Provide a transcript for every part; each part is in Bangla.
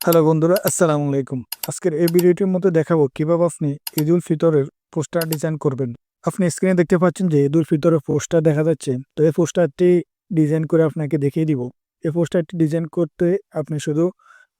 হ্যালো বন্ধুরা, আসসালামু আলাইকুম। আজকের এই ভিডিওটির মধ্যে দেখাবো কীভাবে আপনি ঈদ উল ফিতরের পোস্টার ডিজাইন করবেন। আপনি স্ক্রিনে দেখতে পাচ্ছেন যে ঈদ উল ফিতরের পোস্টার দেখা যাচ্ছে। তো এই পোস্টারটি ডিজাইন করে আপনাকে দেখিয়ে দিব। এই পোস্টারটি ডিজাইন করতে আপনি শুধু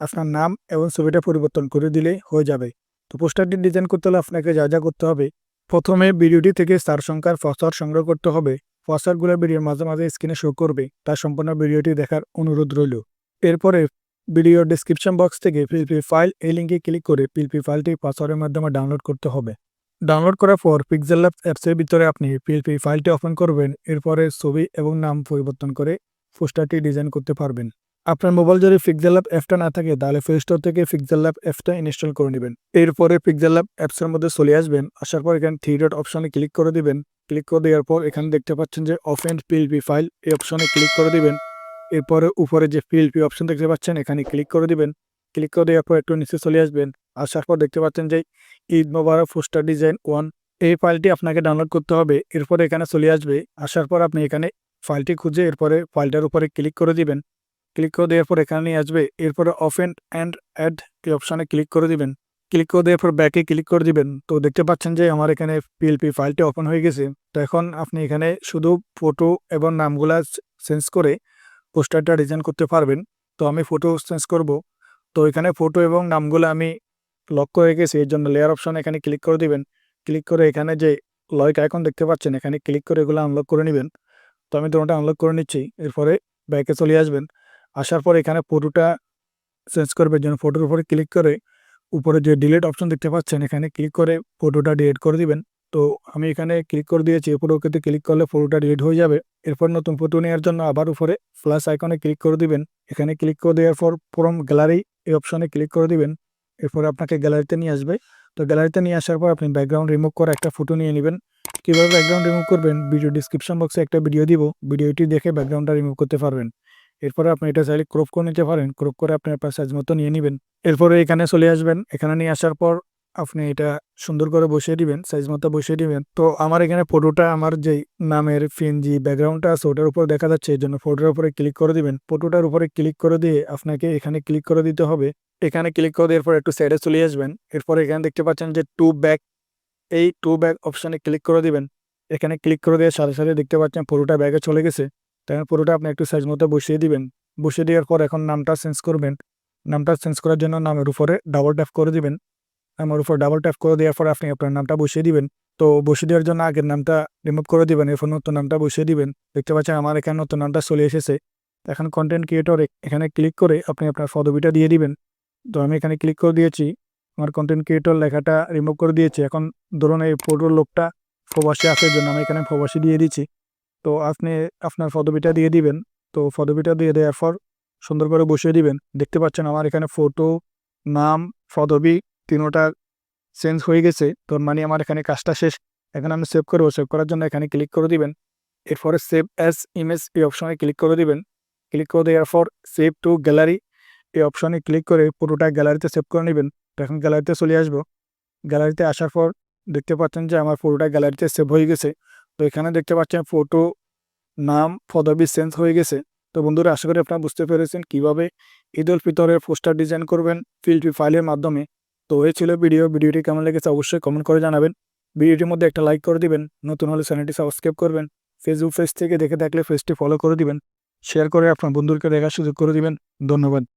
আপনার নাম এবং ছবিটা পরিবর্তন করে দিলে হয়ে যাবে। তো পোস্টারটি ডিজাইন করতে হলে আপনাকে যা যা করতে হবে, প্রথমে ভিডিওটি থেকে স্টার সংখ্যার ফসার সংগ্রহ করতে হবে। ফসারগুলো ভিডিওর মাঝে মাঝে স্ক্রিনে শো করবে। তার সম্পূর্ণ ভিডিওটি দেখার অনুরোধ রইল। এরপরে ভিডিও ডিসক্রিপশন বক্স থেকে পিএলপি ফাইল এই লিঙ্কে ক্লিক করে পিএলপি ফাইলটি পাসওয়ার্ডের মাধ্যমে ডাউনলোড করতে হবে। ডাউনলোড করার পর পিক্সেল ল্যাব অ্যাপসের ভিতরে আপনি পিএলপি ফাইলটি ওপেন করবেন, এরপরে ছবি এবং নাম পরিবর্তন করে পোস্টারটি ডিজাইন করতে পারবেন। আপনার মোবাইল যদি পিক্সেল ল্যাব অ্যাপটা না থাকে, তাহলে প্লে স্টোর থেকে পিক্সেল ল্যাব অ্যাপটা ইনস্টল করে নেবেন। এরপরে পিক্সেল ল্যাব অ্যাপসের মধ্যে চলে আসবেন, আসার পর এখানে থ্রি ডট অপশনে ক্লিক করে দিবেন। ক্লিক করে দেওয়ার পর এখানে দেখতে পাচ্ছেন যে অফেন পিএলপি ফাইল এই অপশনে ক্লিক করে দিবেন। এরপরে উপরে যে পিএলপি অপশন দেখতে পাচ্ছেন, এখানে ক্লিক করে দিবেন। ক্লিক করে দেওয়ার পর একটু নিচে চলে আসবেন। আসার পর দেখতে পাচ্ছেন যে Eid Mubarak poster design one এই ফাইলটি আপনাকে ডাউনলোড করতে হবে। এরপরে এখানে চলে আসবে। আসার পর আপনি এখানে ফাইলটি খুঁজে এরপরে ফাইলটার উপরে ক্লিক করে দিবেন। ক্লিক করে দেওয়ার পর এখানে নিয়ে আসবে। এরপরে অফেন অ্যান্ড অ্যাড এই অপশানে ক্লিক করে দিবেন। ক্লিক করে দেওয়ার পর ব্যাকে ক্লিক করে দিবেন। তো দেখতে পাচ্ছেন যে আমার এখানে পিএলপি ফাইলটি ওপেন হয়ে গেছে। তো এখন আপনি এখানে শুধু ফটো এবং নামগুলা চেঞ্জ করে পোস্টারটা ডিজাইন করতে পারবেন। তো আমি ফটো চেঞ্জ করব। তো এখানে ফটো এবং নামগুলো আমি লক করে রেখেছি। এর জন্য লেয়ার অপশন এখানে ক্লিক করে দিবেন। ক্লিক করে এখানে যে লয়ক আইকন দেখতে পাচ্ছেন, এখানে ক্লিক করে এগুলো আনলক করে নেবেন। তো আমি তোমাটা আনলক করে নিচ্ছি। এরপরে ব্যাকে চলে আসবেন। আসার পর এখানে ফটোটা চেঞ্জ করবার জন্য ফটোর উপরে ক্লিক করে উপরে যে ডিলিট অপশন দেখতে পাচ্ছেন, এখানে ক্লিক করে ফটোটা ডিলিট করে দিবেন। তো আমি এখানে ক্লিক করে দিয়েছি। ফটোকে ক্লিক করলে ফটোটা ডিলিট হয়ে যাবে। এরপর নতুন ফটো নেওয়ার জন্য আবার উপরে প্লাস আইকনে ক্লিক করে দিবেন। এখানে ক্লিক করে দেওয়ার পর ফ্রম গ্যালারি এই অপশনে ক্লিক করে দিবেন। এরপর আপনাকে গ্যালারিতে নিয়ে আসবে। তো গ্যালারিতে নিয়ে আসার পর আপনি ব্যাকগ্রাউন্ড রিমুভ করে একটা ফটো নিয়ে নেবেন। কীভাবে ব্যাকগ্রাউন্ড রিমুভ করবেন? ভিডিও ডিসক্রিপশন বক্সে একটা ভিডিও দিব। ভিডিওটি দেখে ব্যাকগ্রাউন্ডটা রিমুভ করতে পারবেন। এরপরে আপনি এটা চাইলে ক্রপ করে নিতে পারেন। ক্রপ করে আপনি আপনার সাইজ মতো নিয়ে নেবেন। এরপরে এখানে চলে আসবেন। এখানে নিয়ে আসার পর আপনি এটা সুন্দর করে বসিয়ে দিবেন সাইজ মতো বসিয়ে দিবেন। তো আমার এখানে ফটোটা আমার যে নামের ফিনজি ব্যাকগ্রাউন্ডটা আছে, ওটার উপর দেখা যাচ্ছে, এই জন্য ফটোটার উপরে ক্লিক করে দিবেন। ফটোটার উপরে ক্লিক করে দিয়ে আপনাকে এখানে ক্লিক করে দিতে হবে। এখানে ক্লিক করে দেওয়ার পর একটু সাইডে চলে আসবেন। এরপর এখানে দেখতে পাচ্ছেন যে টু ব্যাক এই টু ব্যাক অপশানে ক্লিক করে দিবেন। এখানে ক্লিক করে দিয়ে সাথে সাথে দেখতে পাচ্ছেন পুরোটা ব্যাগে চলে গেছে। তাই পুরোটা আপনি একটু সাইজ মতো বসিয়ে দিবেন। বসিয়ে দেওয়ার পর এখন নামটা চেঞ্জ করবেন। নামটা চেঞ্জ করার জন্য নামের উপরে ডাবল ট্যাপ করে দিবেন। নামের উপর ডাবল ট্যাপ করে দেওয়ার পর আপনি আপনার নামটা বসিয়ে দিবেন। তো বসিয়ে দেওয়ার জন্য আগের নামটা রিমুভ করে দিবেন, এরপর নতুন নামটা বসিয়ে দিবেন। দেখতে পাচ্ছেন আমার এখানে নতুন নামটা চলে এসেছে। এখন কন্টেন্ট ক্রিয়েটর এখানে ক্লিক করে আপনি আপনার পদবিটা দিয়ে দিবেন। তো আমি এখানে ক্লিক করে দিয়েছি। আমার কন্টেন্ট ক্রিয়েটর লেখাটা রিমুভ করে দিয়েছি। এখন ধরুন এই ফটোর লোকটা প্রবাসী আসার জন্য আমি এখানে প্রবাসী দিয়ে দিচ্ছি। তো আপনি আপনার পদবিটা দিয়ে দিবেন। তো পদবিটা দিয়ে দেওয়ার পর সুন্দর করে বসিয়ে দিবেন। দেখতে পাচ্ছেন আমার এখানে ফটো নাম, পদবি তিনোটা চেঞ্জ হয়ে গেছে। তোর মানে আমার এখানে কাজটা শেষ। এখানে আমি সেভ করব। সেভ করার জন্য এখানে ক্লিক করে দিবেন। এরপরে সেভ অ্যাজ ইমেজ এই অপশনে ক্লিক করে দিবেন। ক্লিক করে দেওয়ার পর সেভ টু গ্যালারি এই অপশনে ক্লিক করে পুরোটা গ্যালারিতে সেভ করে নেবেন। তো এখন গ্যালারিতে চলে আসব। গ্যালারিতে আসার পর দেখতে পাচ্ছেন যে আমার পুরোটা গ্যালারিতে সেভ হয়ে গেছে। তো এখানে দেখতে পাচ্ছেন ফটো নাম, পদবি চেঞ্জ হয়ে গেছে। তো বন্ধুরা, আশা করি আপনারা বুঝতে পেরেছেন কীভাবে ঈদ উল ফিতরের পোস্টার ডিজাইন করবেন। ফিল্ডপি ফাইলের মাধ্যমে। তো এই ছিল ভিডিও। ভিডিওটি কেমন লেগেছে অবশ্যই কমেন্ট করে জানাবেন। ভিডিওটির মধ্যে একটা লাইক করে দিবেন। নতুন হলে চ্যানেলটি সাবস্ক্রাইব করবেন। ফেসবুক পেজ থেকে দেখে থাকলে পেজটি ফলো করে দিবেন। শেয়ার করে আপনার বন্ধুকে দেখার সুযোগ করে দিবেন। ধন্যবাদ।